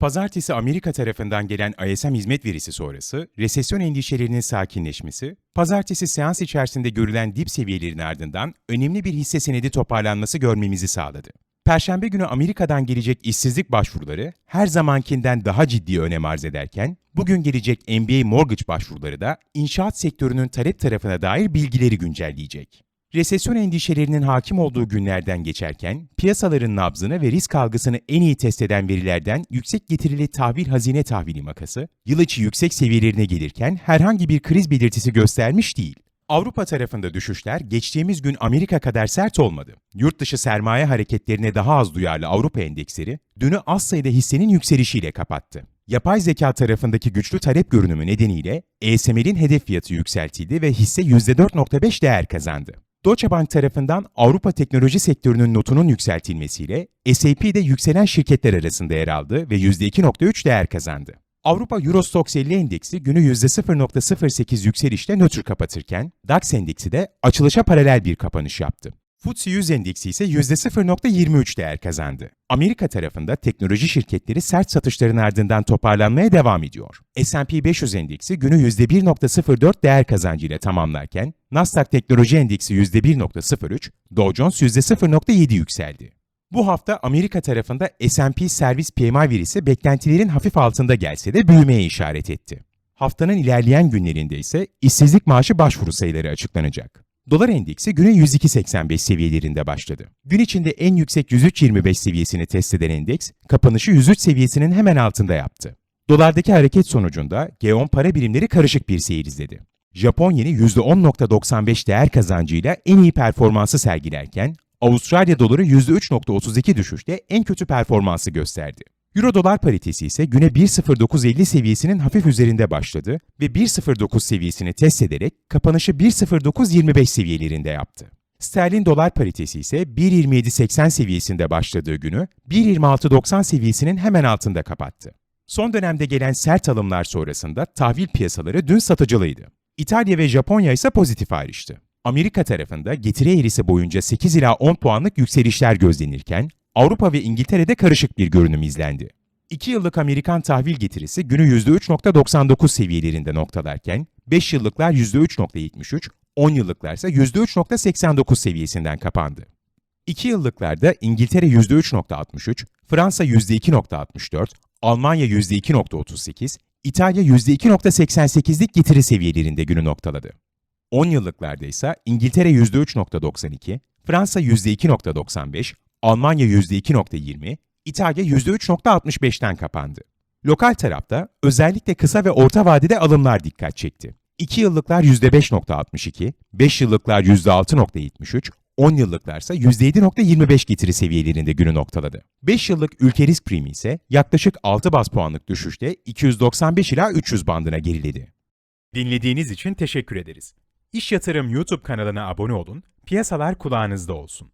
Pazartesi Amerika tarafından gelen ISM hizmet verisi sonrası resesyon endişelerinin sakinleşmesi, pazartesi seans içerisinde görülen dip seviyelerin ardından önemli bir hisse senedi toparlanması görmemizi sağladı. Perşembe günü Amerika'dan gelecek işsizlik başvuruları her zamankinden daha ciddi önem arz ederken, bugün gelecek NBA mortgage başvuruları da inşaat sektörünün talep tarafına dair bilgileri güncelleyecek. Resesyon endişelerinin hakim olduğu günlerden geçerken, piyasaların nabzını ve risk algısını en iyi test eden verilerden yüksek getirili tahvil hazine tahvili makası, yıl içi yüksek seviyelerine gelirken herhangi bir kriz belirtisi göstermiş değil. Avrupa tarafında düşüşler geçtiğimiz gün Amerika kadar sert olmadı. Yurt dışı sermaye hareketlerine daha az duyarlı Avrupa endeksleri, dünü az sayıda hissenin yükselişiyle kapattı. Yapay zeka tarafındaki güçlü talep görünümü nedeniyle ESML'in hedef fiyatı yükseltildi ve hisse %4.5 değer kazandı. Deutsche Bank tarafından Avrupa teknoloji sektörünün notunun yükseltilmesiyle S&P'de yükselen şirketler arasında yer aldı ve %2.3 değer kazandı. Avrupa Eurostoxx 50 endeksi günü %0.08 yükselişle nötr kapatırken DAX endeksi de açılışa paralel bir kapanış yaptı. FTSE 100 endeksi ise %0.23 değer kazandı. Amerika tarafında teknoloji şirketleri sert satışların ardından toparlanmaya devam ediyor. S&P 500 endeksi günü %1.04 değer kazancıyla tamamlarken, Nasdaq Teknoloji Endeksi %1.03, Dow Jones %0.7 yükseldi. Bu hafta Amerika tarafında S&P servis PMI verisi beklentilerin hafif altında gelse de büyümeye işaret etti. Haftanın ilerleyen günlerinde ise işsizlik maaşı başvuru sayıları açıklanacak. Dolar endeksi güne 102.85 seviyelerinde başladı. Gün içinde en yüksek 103.25 seviyesini test eden endeks, kapanışı 103 seviyesinin hemen altında yaptı. Dolardaki hareket sonucunda G10 para birimleri karışık bir seyir izledi. Japon yeni %10.95 değer kazancıyla en iyi performansı sergilerken, Avustralya doları %3.32 düşüşle en kötü performansı gösterdi. Euro dolar paritesi ise güne 1.0950 seviyesinin hafif üzerinde başladı ve 1.09 seviyesini test ederek kapanışı 1.0925 seviyelerinde yaptı. Sterlin dolar paritesi ise 1.2780 seviyesinde başladığı günü 1.2690 seviyesinin hemen altında kapattı. Son dönemde gelen sert alımlar sonrasında tahvil piyasaları dün satıcılıydı. İtalya ve Japonya ise pozitif ayrıştı. Amerika tarafında getiri eğrisi boyunca 8 ila 10 puanlık yükselişler gözlenirken, Avrupa ve İngiltere'de karışık bir görünüm izlendi. 2 yıllık Amerikan tahvil getirisi günü %3.99 seviyelerinde noktalarken, 5 yıllıklar %3.73, 10 yıllıklar ise %3.89 seviyesinden kapandı. 2 yıllıklarda İngiltere %3.63, Fransa %2.64, Almanya %2.38, İtalya %2.88'lik getiri seviyelerinde günü noktaladı. 10 yıllıklarda ise İngiltere %3.92, Fransa %2.95, Almanya %2.20, İtalya %3.65'ten kapandı. Lokal tarafta özellikle kısa ve orta vadede alımlar dikkat çekti. 2 yıllıklar %5.62, 5 yıllıklar %6.73, 10 yıllıklar ise %7.25 getiri seviyelerinde günü noktaladı. 5 yıllık ülke risk primi ise yaklaşık 6 bas puanlık düşüşle 295 ila 300 bandına geriledi. Dinlediğiniz için teşekkür ederiz. İş Yatırım YouTube kanalına abone olun, piyasalar kulağınızda olsun.